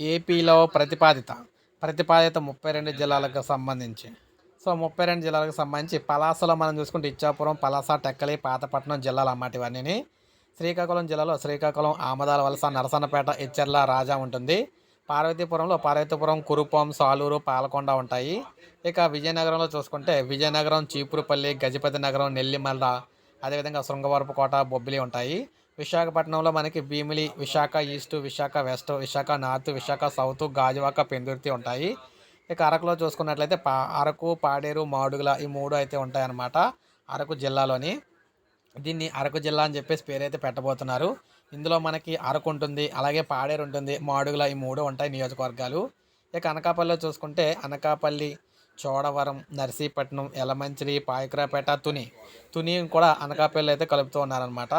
ఏపీలో ప్రతిపాదిత ప్రతిపాదిత ముప్పై రెండు జిల్లాలకు సంబంధించి. సో ముప్పై రెండు జిల్లాలకు సంబంధించి పలాసలో మనం చూసుకుంటే ఇచ్చాపురం పలాస టెక్కలి పాతపట్నం జిల్లాలు అన్నమాట ఇవన్నీ శ్రీకాకుళం జిల్లాలో శ్రీకాకుళం ఆమదాల వలస నరసన్నపేట ఇచ్చర్ల రాజా ఉంటుంది. పార్వతీపురంలో పార్వతీపురం కురుపం సాలూరు పాలకొండ ఉంటాయి. ఇక విజయనగరంలో చూసుకుంటే విజయనగరం చీపురుపల్లి గజపతి నగరం నెల్లిమల్ల అదేవిధంగా శృంగవరపుకోట బొబ్బిలి ఉంటాయి. విశాఖపట్నంలో మనకి Bheemili Visakha east Visakha west Visakha north Visakha south Gajuwaka Pendurthi ఉంటాయి. ఇక అరకులో చూసుకున్నట్లయితే పా అరకు పాడేరు మాడుగుల ఈ మూడు అయితే ఉంటాయన్నమాట అరకు జిల్లాలోని. దీన్ని అరకు జిల్లా అని చెప్పేసి పేరైతే పెట్టబోతున్నారు. ఇందులో మనకి అరకు ఉంటుంది అలాగే పాడేరు ఉంటుంది మాడుగుల ఈ మూడు ఉంటాయి నియోజకవర్గాలు. ఇక అనకాపల్లిలో చూసుకుంటే అనకాపల్లి చోడవరం నర్సీపట్నం ఎలమంచిలి పాయకరాపేట తుని. తుని కూడా అనకాపల్లి అయితే కలుపుతూ ఉన్నారనమాట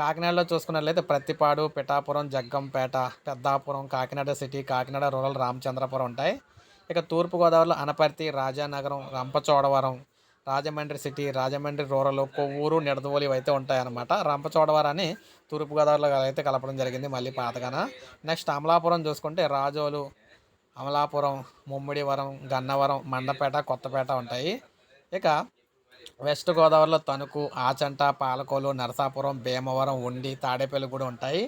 కాకినాడలో చూసుకున్నట్లయితే ప్రతిపాడు పిఠాపురం జగ్గంపేట పెద్దాపురం కాకినాడ సిటీ కాకినాడ రూరల్ రామచంద్రపురం ఉంటాయి. ఇక తూర్పుగోదావరిలో అనపర్తి రాజానగరం రంపచోడవరం రాజమండ్రి సిటీ రాజమండ్రి రూరల్ కొవ్వూరు నిడదవోలు ఇవైతే ఉంటాయన్నమాట. రంపచోడవరాన్ని తూర్పుగోదావరిలో అయితే కలపడం జరిగింది మళ్ళీ పాతగాన. నెక్స్ట్ అమలాపురం చూసుకుంటే రాజోలు అమలాపురం ముమ్మిడివరం గన్నవరం మండపేట కొత్తపేట ఉంటాయి. ఇక వెస్ట్ గోదావరిలో తణుకు ఆచంట పాలకోలు నరసాపురం భీమవరం ఉండి తాడేపల్లి కూడా ఉంటాయి.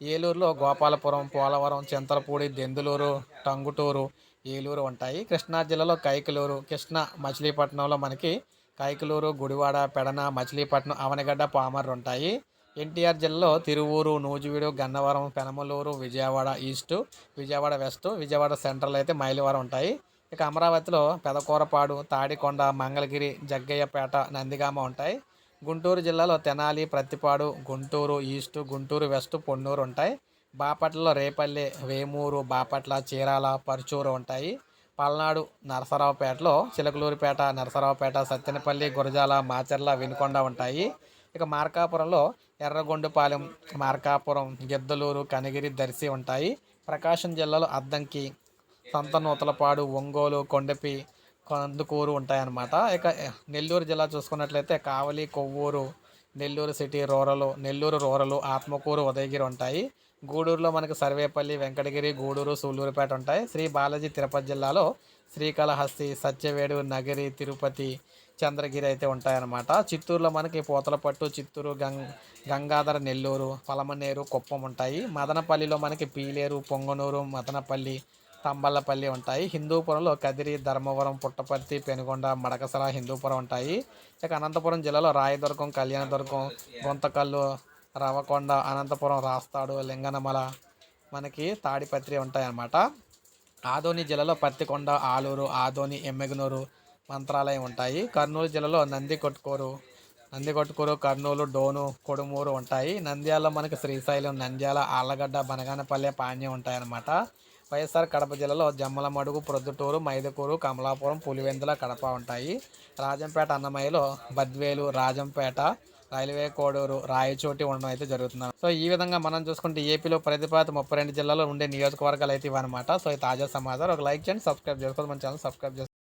ఏలూరులో గోపాలపురం పోలవరం చింతలపూడి దెందులూరు టంగుటూరు ఏలూరు ఉంటాయి. కృష్ణా జిల్లాలో కైకలూరు కృష్ణ మచిలీపట్నంలో మనకి కైకలూరు గుడివాడ పెడన మచిలీపట్నం అవనగడ్డ పామర్రు ఉంటాయి. ఎన్టీఆర్ జిల్లాలో Tiruvuru Nuzvid Gannavaram Penamaluru Vijayawada east Vijayawada west Vijayawada central అయితే మైలవరం ఉంటాయి. ఇక అమరావతిలో పెదకూరపాడు తాడికొండ మంగళగిరి జగ్గయ్యపేట నందిగామ ఉంటాయి. గుంటూరు జిల్లాలో తెనాలి ప్రత్తిపాడు గుంటూరు ఈస్టు గుంటూరు వెస్ట్ పొన్నూరు ఉంటాయి. బాపట్లలో రేపల్లి వేమూరు బాపట్ల చీరాల పరుచూరు ఉంటాయి. పల్నాడు నరసరావుపేటలో చిలకలూరిపేట నరసరావుపేట సత్తెనపల్లి గురజాల మాచర్ల వినుకొండ ఉంటాయి. ఇక మార్కాపురంలో ఎర్రగొండపాలెం మార్కాపురం గిద్దలూరు కనిగిరి దర్శి ఉంటాయి. ప్రకాశం జిల్లాలో అద్దంకి సంతనూతలపాడు ఒంగోలు కొండపి కందుకూరు ఉంటాయన్నమాట. ఇక నెల్లూరు జిల్లా చూసుకున్నట్లయితే Kavali Kovvur Nellore city rural Nellore rural Atmakur Udayagiri ఉంటాయి. గూడూరులో మనకు సర్వేపల్లి వెంకటగిరి గూడూరు సూళ్ళూరుపేట ఉంటాయి. శ్రీ బాలాజీ తిరుపతి జిల్లాలో శ్రీకాళహస్తి సత్యవేడు నగిరి తిరుపతి చంద్రగిరి అయితే ఉంటాయన్నమాట. చిత్తూరులో మనకి పూతలపట్టు చిత్తూరు గంగ గంగాధర నెల్లూరు పలమనేరు కుప్పం ఉంటాయి. మదనపల్లిలో మనకి పీలేరు పొంగనూరు మదనపల్లి తంబళ్ళపల్లి ఉంటాయి. హిందూపురంలో కదిరి ధర్మవరం పుట్టపర్తి పెనుగొండ మడకసర హిందూపురం ఉంటాయి. ఇక అనంతపురం జిల్లాలో రాయదుర్గం కళ్యాణదుర్గం గుంతకల్లు రవకొండ అనంతపురం రాస్తాడు లింగనమల మనకి తాడిపత్రి ఉంటాయన్నమాట. ఆదోని జిల్లాలో పత్తికొండ ఆలూరు ఆదోని ఎమ్మెగనూరు మంత్రాలయం ఉంటాయి. కర్నూలు జిల్లాలో నంది కొట్టుకోరు నంది కొట్టుకూరు కర్నూలు డోను కొడుమూరు ఉంటాయి. నంద్యాలలో మనకి శ్రీశైలం నంద్యాల ఆళ్ళగడ్డ బనగానపల్లె పాణ్యం ఉంటాయన్నమాట. వైఎస్ఆర్ కడప జిల్లాలో జమ్మలమడుగు ప్రొద్దుటూరు మైదకూరు కమలాపురం పులివెందుల కడప ఉంటాయి. రాజంపేట అన్నమయ్యలో బద్వేలు రాజంపేట రైల్వే కోడూరు రాయచోటి ఉండడం అయితే జరుగుతుంది. సో ఈ విధంగా మనం చూసుకుంటే ఏపీలో ప్రతిపాత ముప్పై రెండు జిల్లాలో ఉండే నియోజకవర్గాలు అయితే ఇవన్నమాట. సో ఈ తాజా సమాచారం ఒక లైక్ చేయండి సబ్స్క్రైబ్ చేసుకోవాలి మన ఛానల్ సబ్స్క్రైబ్ చేసుకోండి.